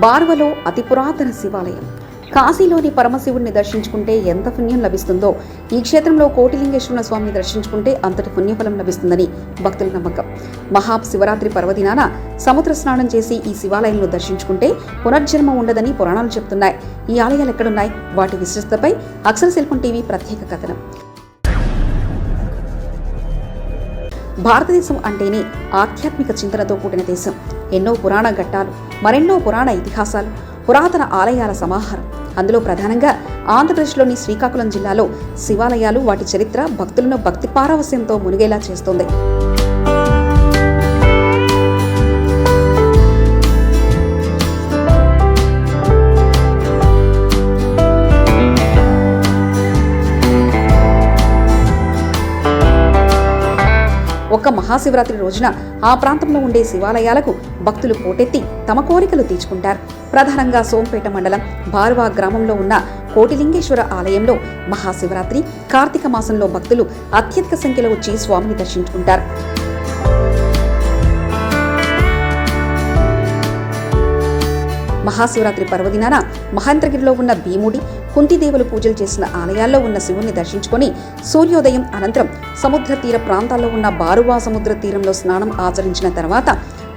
బార్వలో అతి పురాతన శివాలయం. కాశీలోని పరమశివుడిని దర్శించుకుంటే ఎంత పుణ్యం లభిస్తుందో ఈ క్షేత్రంలో కోటిలింగేశ్వర స్వామిని దర్శించుకుంటే అంతటి పుణ్యఫలం లభిస్తుందని భక్తుల నమ్మకం. మహా శివరాత్రి పర్వదినాన సముద్ర స్నానం చేసి ఈ శివాలయంలో దర్శించుకుంటే పునర్జన్మ ఉండదని పురాణాలు చెప్తున్నాయి. ఈ ఆలయాలు ఎక్కడున్నాయి? వాటి విశిష్టతపై అక్షర శిల్పం టీవీ ప్రత్యేక కథనం. భారతదేశం అంటేనే ఆధ్యాత్మిక చింతనతో కూడిన దేశం. ఎన్నో పురాణ ఘట్టాలు మరెన్నో పురాణ ఇతిహాసాలు పురాతన ఆలయాల సమాహారం. అందులో ప్రధానంగా ఆంధ్రప్రదేశ్లోని శ్రీకాకుళం జిల్లాలో శివాలయాలు వాటి చరిత్ర భక్తులను భక్తి పారవస్యంతో మునిగేలా చేస్తోంది. ఒక్క మహాశివరాత్రి రోజున ఆ ప్రాంతంలో ఉండే శివాలయాలకు భక్తులు పోటెత్తి తమ కోరికలు తీర్చుకుంటారు. ప్రధానంగా సోంపేట మండలం బార్వా గ్రామంలో ఉన్న కోటిలింగేశ్వర ఆలయంలో మహాశివరాత్రి కార్తీక మాసంలో భక్తులు అత్యధిక సంఖ్యలో వచ్చి స్వామిని దర్శించుకుంటారు. మహాశివరాత్రి పర్వదినాన మహేంద్రగిరిలో ఉన్న భీముడి కుంతిదేవులు పూజలు చేసిన ఆలయాల్లో ఉన్న శివుణ్ణి దర్శించుకొని సూర్యోదయం అనంతరం సముద్ర తీర ప్రాంతాల్లో ఉన్న బారువా సముద్ర తీరంలో స్నానం ఆచరించిన తర్వాత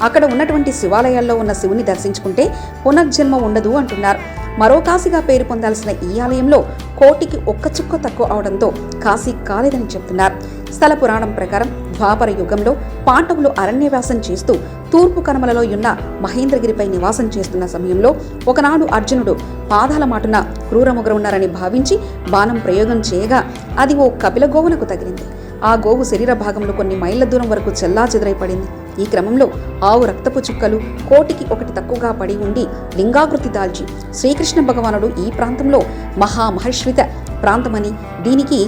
అక్కడ ఉన్నటువంటి శివాలయాల్లో ఉన్న శివుని దర్శించుకుంటే పునర్జన్మ ఉండదు అంటున్నారు. మరో కాశీగా పేరు పొందాల్సిన ఈ ఆలయంలో కోటికి ఒక్క చుక్క తక్కువ అవడంతో కాశీ కాలేదని చెప్తున్నారు. స్థల పురాణం ప్రకారం ద్వాపర యుగంలో పాండవులు అరణ్యవాసం చేస్తూ తూర్పు కనుమలలో ఉన్న మహేంద్రగిరిపై నివాసం చేస్తున్న సమయంలో ఒకనాడు అర్జునుడు పాదాల మాటున క్రూరముగ్ర ఉన్నారని భావించి బాణం ప్రయోగం చేయగా అది ఓ కపిల గోవులకు తగిలింది. ఆ గోవు శరీర భాగంలో కొన్ని మైళ్ళ దూరం వరకు చెల్లా పడింది ఈ క్రమంలో ఆవు రక్తపు చుక్కలు కోటికి ఒకటి తక్కువగా పడి ఉండి లింగాకృతి దాల్చి శ్రీకృష్ణ భగవానుడు ఈ ప్రాంతంలో మహామహర్షిత ప్రాంతమని దీనికి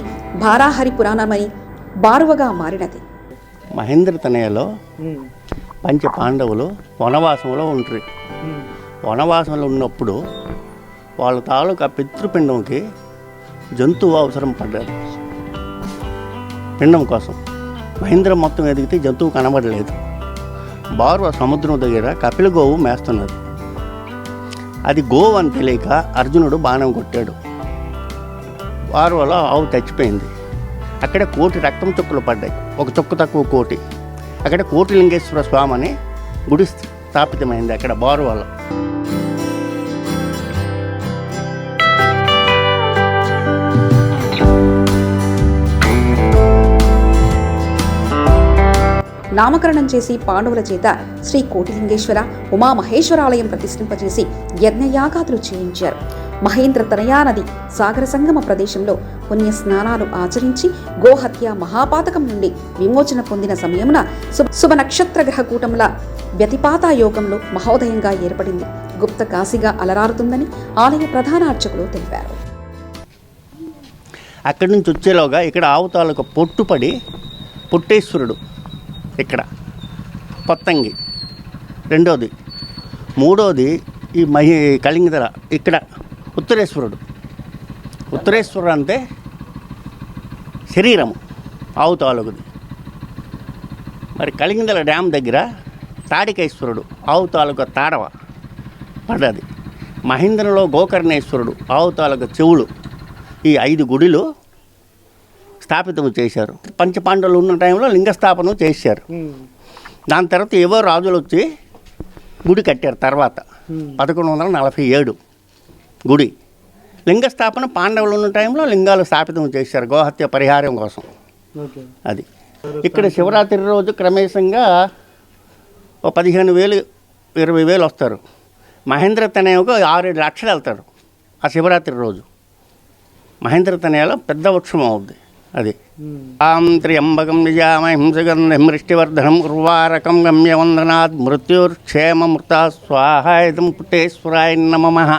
భారాహరి పురాణమని బారువగా మారినది. మహేంద్ర తనయలో పంచ పాండవులు వనవాసంలో ఉంటారు వనవాసంలో ఉన్నప్పుడు వాళ్ళ తాలూకా పితృపిండంకి జంతువు అవసరం పడ్డది. పిండం కోసం. మహేంద్ర మొత్తం ఎదిగితే జంతువు కనబడలేదు. బారు సముద్రం దగ్గర కపిల గోవు మేస్తున్నది. అది గోవు అని తెలియక అర్జునుడు బాణం కొట్టాడు. బారువలో ఆవు చచ్చిపోయింది. అక్కడ కోటి రక్తం చుక్కలు పడ్డాయి. ఒక చుక్క తక్కువ కోటి. అక్కడ కోటిలింగేశ్వర స్వామి అని గుడి స్థాపితమైంది అక్కడ బారువలో. నామకరణం చేసి పాండవుల చేత శ్రీ కోటిలింగేశ్వర ఉమామహేశ్వరాలయం ప్రతిష్ఠింపజేసి యజ్ఞయాగాదులు చేయించారు. మహేంద్ర తనయా నది సాగర సంగమ ప్రదేశంలో పుణ్య స్నానాలు ఆచరించి గోహత్య మహాపాతకం నుండి విమోచన పొందిన సమయమున శుభ శుభ నక్షత్ర గ్రహ కూటముల వ్యతిపాత యోగంలో మహోదయంగా ఏర్పడింది. గుప్త కాశీగా అలరారుతుందని ఆలయ ప్రధాన అర్చకులు తెలిపారు. అక్కడి నుంచి వచ్చేలోగా ఇక్కడ ఆవుతాలకు పొట్టుపడి పుట్టేశ్వరుడు ఇక్కడ. పొత్తంగి రెండోది. మూడోది ఈ మహి కలింగధర ఇక్కడ. ఉత్తరేశ్వరుడు. ఉత్తరేశ్వరుడు అంటే శరీరము ఆవు తాలూకుది. మరి కలింగదల డ్యామ్ దగ్గర తాడికేశ్వరుడు ఆవు తాలూకా తాడవ పడ్డది. మహేంద్రలో గోకర్ణేశ్వరుడు ఆవు తాలూకా చెవులు ఈ ఐదు గుడిలు స్థాపితం చేశారు. పంచపాండవులు ఉన్న టైంలో లింగస్థాపనం చేశారు. దాని తర్వాత ఏవో రాజులు వచ్చి గుడి కట్టారు తర్వాత. పదకొండు వందల నలభై ఏడు. గుడి. లింగస్థాపన పాండవులు ఉన్న టైంలో లింగాలు స్థాపితం చేశారు గోహత్య పరిహారం కోసం. అది. ఇక్కడ శివరాత్రి రోజు క్రమేశంగా ఓ పదిహేను వేలు ఇరవై వేలు వస్తారు. మహేంద్ర తనయకు ఆరేడు లక్షలు వెళ్తారు ఆ శివరాత్రి రోజు. మహేంద్ర తనయలో పెద్ద ఉత్సవం అవుద్ది. అది. ఆం త్ర్యంబకం నిజామ హింసగంధం మృష్టివర్ధనం ఉర్వారకం గమ్యవందనాత్ మృత్యుర్క్షేమమృత స్వాహాయుధం పుట్టేశ్వరాయ నమ.